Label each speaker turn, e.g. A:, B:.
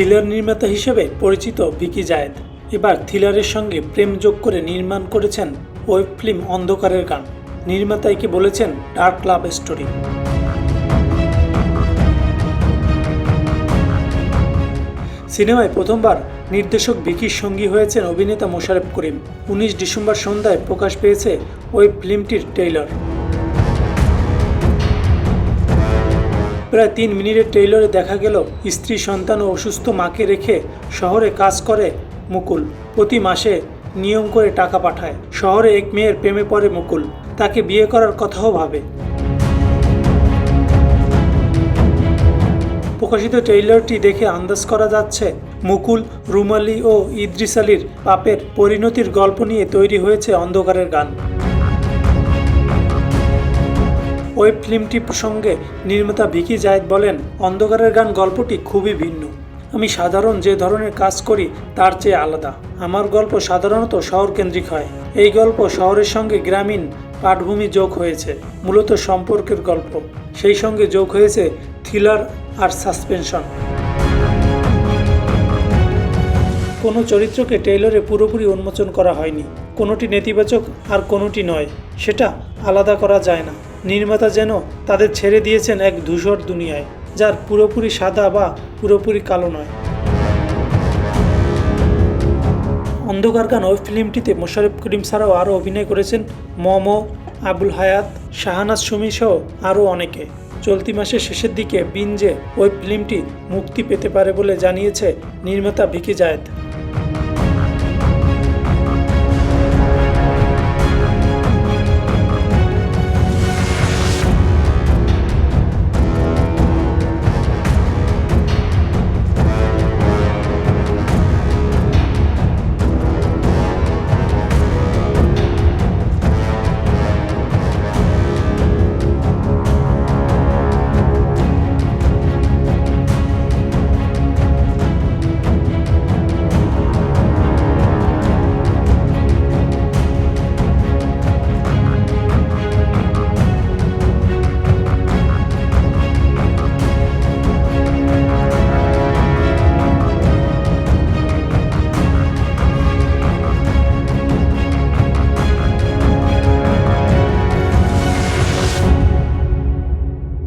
A: Thriller নির্মাতা হিসেবে পরিচিত ভিকি জায়েদ। এবার থ্রিলারের সঙ্গে প্রেম যোগ করে নির্মাণ করেছেন ওয়েব ফিল্ম অন্ধকারের গান। নির্মাতাইকে বলেছেন ডার্ক লাভ স্টোরি। সিনেমায় প্রথমবার নির্দেশক ভিকির সঙ্গী হয়েছেন অভিনেতা মোশারেফ করিম। উনিশ ডিসেম্বর সন্ধ্যায় প্রকাশ পেয়েছে ওই ফিল্মটির ট্রেইলার। প্রায় তিন মিনিটের ট্রেইলারে দেখা গেল স্ত্রী, সন্তান ও অসুস্থ মাকে রেখে শহরে কাজ করে মুকুল। প্রতি মাসে নিয়ম করে টাকা পাঠায়। শহরে এক মেয়ের প্রেমে পড়ে মুকুল। তাকে বিয়ে করার কথাও ভাবে। প্রকাশিত ট্রেইলারটি দেখে আন্দাজ করা যাচ্ছে, মুকুল, রুমালি ও ইদ্রিস আলীর পাপের পরিণতির গল্প নিয়ে তৈরি হয়েছে অন্ধকারের গান। ওয়েব ফিল্মটি প্রসঙ্গে নির্মাতা ভিকি জায়েদ বলেন, অন্ধকারের গান গল্পটি খুবই ভিন্ন। আমি সাধারণ যে ধরনের কাজ করি, তার চেয়ে আলাদা। আমার গল্প সাধারণত শহর কেন্দ্রিক হয়। এই গল্প শহরের সঙ্গে গ্রামীণ পাঠভূমি যোগ হয়েছে, মূলত সম্পর্কের গল্প। সেই সঙ্গে যোগ হয়েছে থ্রিলার আর সাসপেনশন। কোনো চরিত্রকে টেইলরে পুরোপুরি উন্মোচন করা হয়নি। কোনোটি নেতিবাচক আর কোনোটি নয়। সেটা আলাদা করা যায় না। নির্মাতা যেন তাদের ছেড়ে দিয়েছেন এক ধূসর দুনিয়ায়, যার পুরোপুরি সাদা বা পুরোপুরি কালো নয়। অন্ধকার গান ওই ফিল্মটিতে মোশাররফ করিম ছাড়াও আরও অভিনয় করেছেন মম, আবুল হায়াত, শাহানাজ সুমি সহ আরও অনেকে। চলতি মাসের শেষের দিকে বিঞ্জে ওই ফিল্মটি মুক্তি পেতে পারে বলে জানিয়েছে নির্মাতা ভিকি জায়েদ।